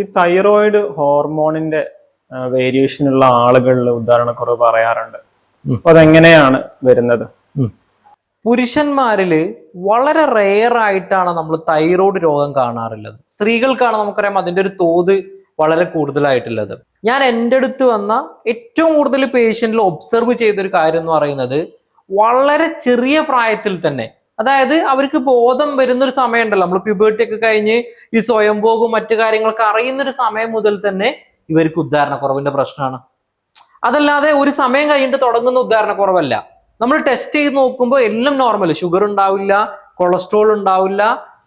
ഈ thyroid ഹോർമോണിന്റെ variation ഉള്ള ആളുകളിൽ ഉദാഹരണക്കുറവ് പറയാറുണ്ട്. അപ്പൊ അതെങ്ങനെയാണ് വരുന്നത്? പുരുഷന്മാരിൽ വളരെ റെയർ ആയിട്ടാണ് നമ്മൾ തൈറോയ്ഡ് രോഗം കാണാറുള്ളത്. സ്ത്രീകൾക്കാണ് നമുക്കറിയാം അതിന്റെ ഒരു തോത് വളരെ കൂടുതലായിട്ടുള്ളത്. ഞാൻ എന്റെ അടുത്ത് വന്ന ഏറ്റവും കൂടുതൽ പേഷ്യന്റിൽ ഒബ്സർവ് ചെയ്തൊരു കാര്യം എന്ന് പറയുന്നത് വളരെ ചെറിയ പ്രായത്തിൽ തന്നെ അതായത് അവർക്ക് ബോധം വരുന്ന ഒരു സമയമുണ്ടല്ലോ. നമ്മൾ പ്യൂബേർട്ടി ഒക്കെ കഴിഞ്ഞ് ഈ സ്വയംഭോഗവും മറ്റു കാര്യങ്ങളൊക്കെ അറിയുന്ന ഒരു സമയം മുതൽ തന്നെ ഇവർക്ക് ഉദാഹരണക്കുറവിന്റെ പ്രശ്നമാണ്. അതല്ലാതെ ഒരു സമയം കഴിഞ്ഞിട്ട് തുടങ്ങുന്ന ഉദാഹരണക്കുറവല്ല നമ്മൾ ടെസ്റ്റ് ചെയ്ത് നോക്കുമ്പോൾ എല്ലാം നോർമൽ ഷുഗർ ഉണ്ടാവില്ല കൊളസ്ട്രോൾ ഉണ്ടാവില്ല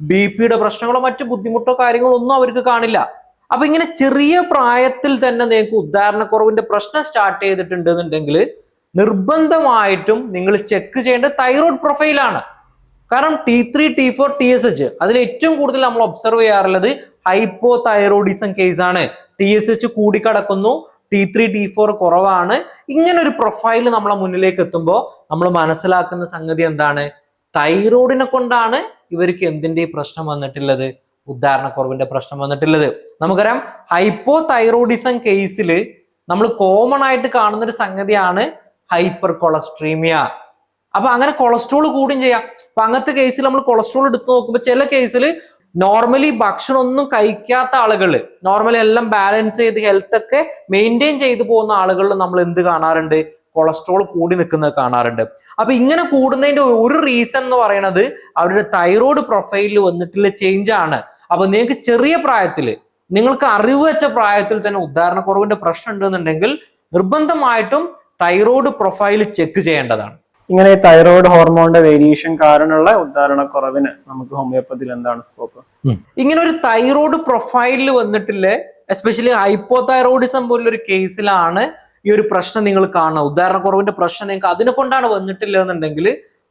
ബി പിയുടെ പ്രശ്നങ്ങളോ മറ്റു ബുദ്ധിമുട്ടോ കാര്യങ്ങളോ ഒന്നും അവർക്ക് കാണില്ല. അപ്പൊ ഇങ്ങനെ ചെറിയ പ്രായത്തിൽ തന്നെ നിങ്ങൾക്ക് ഉദാഹരണക്കുറവിന്റെ പ്രശ്നം സ്റ്റാർട്ട് ചെയ്തിട്ടുണ്ടെന്നുണ്ടെങ്കിൽ നിർബന്ധമായിട്ടും നിങ്ങൾ ചെക്ക് ചെയ്യേണ്ട തൈറോയ്ഡ് പ്രൊഫൈലാണ് കാരണം T three T four T S H അതിൽ ഏറ്റവും കൂടുതൽ നമ്മൾ ഒബ്സർവ് ചെയ്യാറുള്ളത് ഹൈപ്പോ തൈറോയിഡിസം കേസ് ആണ്. ടി എസ് എച്ച് കൂടിക്കടക്കുന്നു ടി ത്രീ ടി ഫോർ കുറവാണ്. ഇങ്ങനെ ഒരു പ്രൊഫൈൽ നമ്മളെ മുന്നിലേക്ക് എത്തുമ്പോൾ നമ്മൾ മനസ്സിലാക്കുന്ന സംഗതി എന്താണ്? തൈറോയിഡിനെ കൊണ്ടാണ് ഇവർക്ക് എന്തിന്റെ പ്രശ്നം വന്നിട്ടുള്ളത്? ഉദാഹരണക്കുറവിന്റെ പ്രശ്നം വന്നിട്ടുള്ളത്. നമുക്കറിയാം ഹൈപ്പോ തൈറോയിഡിസം കേസിൽ നമ്മൾ കോമൺ ആയിട്ട് കാണുന്ന ഒരു സംഗതിയാണ് ഹൈപ്പർ കൊളസ്ട്രീമിയ അപ്പൊ അങ്ങനെ കൊളസ്ട്രോൾ കൂടുകയും ചെയ്യാം. അപ്പൊ അങ്ങനത്തെ കേസിൽ നമ്മൾ കൊളസ്ട്രോൾ എടുത്തു നോക്കുമ്പോൾ ചില കേസിൽ നോർമലി ഭക്ഷണം ഒന്നും കഴിക്കാത്ത ആളുകൾ നോർമലി എല്ലാം ബാലൻസ് ചെയ്ത് ഹെൽത്ത് ഒക്കെ മെയിന്റെയിൻ ചെയ്തു പോകുന്ന ആളുകളിൽ നമ്മൾ എന്ത് കാണാറുണ്ട്? കൊളസ്ട്രോൾ കൂടി നിൽക്കുന്നത് കാണാറുണ്ട്. അപ്പൊ ഇങ്ങനെ കൂടുന്നതിന്റെ ഒരു റീസൺ എന്ന് പറയുന്നത് അവരുടെ തൈറോയ്ഡ് പ്രൊഫൈലിൽ വന്നിട്ടുള്ള ചേഞ്ച് ആണ്. അപ്പൊ നിങ്ങൾക്ക് ചെറിയ പ്രായത്തിൽ നിങ്ങൾക്ക് അറിവ് വെച്ച പ്രായത്തിൽ തന്നെ ഉദാഹരണക്കുറവിന്റെ പ്രശ്നം ഉണ്ടെന്നുണ്ടെങ്കിൽ നിർബന്ധമായിട്ടും തൈറോയ്ഡ് പ്രൊഫൈൽ ചെക്ക് ചെയ്യേണ്ടതാണ്. ഇങ്ങനെ തൈറോയ്ഡ് ഹോർമോണിന്റെ വേരിയേഷൻ കാരണമുള്ള ഉദാഹരണക്കുറവിന് നമുക്ക് ഹോമിയോപ്പതിയിൽ എന്താണ് സ്കോപ്പ് ഇങ്ങനെ ഒരു തൈറോയ്ഡ് പ്രൊഫൈലിൽ വന്നിട്ടില്ലേ എസ്പെഷ്യലി ഹൈപ്പോ തൈറോയിഡിസം പോലുള്ള ഒരു കേസിലാണ് ഈ ഒരു പ്രശ്നം നിങ്ങൾ കാണുക. ഉദാഹരണക്കുറവിന്റെ പ്രശ്നം നിങ്ങൾക്ക് അതിനെ കൊണ്ടാണ് വന്നിട്ടില്ല എന്നുണ്ടെങ്കിൽ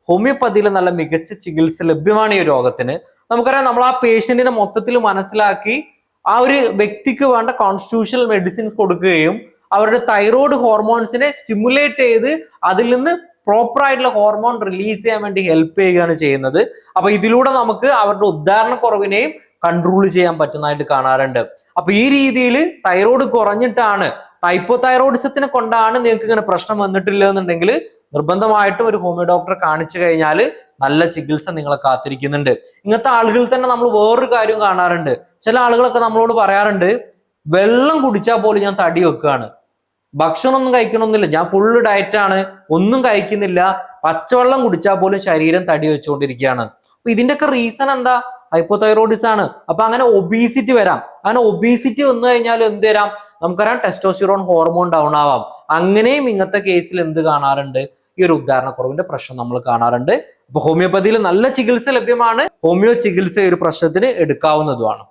ഹോമിയോപ്പതിയിൽ നല്ല മികച്ച ചികിത്സ ലഭ്യമാണ് ഈ രോഗത്തിന്. നമുക്കറിയാം നമ്മൾ ആ പേഷ്യന്റിനെ മൊത്തത്തിൽ മനസ്സിലാക്കി ആ ഒരു വ്യക്തിക്ക് വേണ്ട കോൺസ്റ്റിറ്റ്യൂഷണൽ മെഡിസിൻസ് കൊടുക്കുകയും അവരുടെ തൈറോയ്ഡ് ഹോർമോൺസിനെ സ്റ്റിമുലേറ്റ് ചെയ്ത് അതിൽ നിന്ന് പ്രോപ്പർ ആയിട്ടുള്ള ഹോർമോൺ റിലീസ് ചെയ്യാൻ വേണ്ടി ഹെൽപ്പ് ചെയ്യുകയാണ് ചെയ്യുന്നത്. അപ്പൊ ഇതിലൂടെ നമുക്ക് അവരുടെ ഉദ്ധാരണക്കുറവിനെയും കൺട്രോൾ ചെയ്യാൻ പറ്റുന്നതായിട്ട് കാണാറുണ്ട്. അപ്പൊ ഈ രീതിയിൽ തൈറോയ്ഡ് കുറഞ്ഞിട്ടാണ് ടൈപ്പോ തൈറോയിഡിസത്തിനെ കൊണ്ടാണ് നിങ്ങൾക്ക് ഇങ്ങനെ പ്രശ്നം വന്നിട്ടില്ല എന്നുണ്ടെങ്കിൽ നിർബന്ധമായിട്ടും ഒരു ഹോമിയോ ഡോക്ടറെ കാണിച്ചു കഴിഞ്ഞാൽ നല്ല ചികിത്സ നിങ്ങളെ കാത്തിരിക്കുന്നുണ്ട്. ഇങ്ങനത്തെ ആളുകൾ തന്നെ നമ്മൾ വേറൊരു കാര്യം കാണാറുണ്ട്. ചില ആളുകളൊക്കെ നമ്മളോട് പറയാറുണ്ട് വെള്ളം കുടിച്ചാൽ പോലും ഞാൻ തടി വെക്കുകയാണ്. ഭക്ഷണമൊന്നും കഴിക്കണമെന്നില്ല ഞാൻ ഫുള്ള് ഡയറ്റാണ് ഒന്നും കഴിക്കുന്നില്ല. പച്ചവെള്ളം കുടിച്ചാൽ പോലും ശരീരം തടി വെച്ചുകൊണ്ടിരിക്കുകയാണ്. അപ്പൊ ഇതിന്റെയൊക്കെ റീസൺ എന്താ? ഹൈപ്പോതൈറോയിഡിസ് ആണ്. അപ്പൊ അങ്ങനെ ഒബീസിറ്റി വരാം. അങ്ങനെ ഒബീസിറ്റി വന്നു കഴിഞ്ഞാൽ എന്ത് വരാം? നമുക്കറിയാം ടെസ്റ്റോസിറോൺ ഹോർമോൺ ഡൗൺ ആവാം. അങ്ങനെയും ഇങ്ങനത്തെ കേസിൽ എന്ത് കാണാറുണ്ട്? ഈ ഒരു ഉദാഹരണക്കുറവിന്റെ പ്രശ്നം നമ്മൾ കാണാറുണ്ട്. അപ്പൊ ഹോമിയോപ്പതിയിൽ നല്ല ചികിത്സ ലഭ്യമാണ്. ഹോമിയോ ചികിത്സ ഒരു പ്രശ്നത്തിന് എടുക്കാവുന്നതുമാണ്.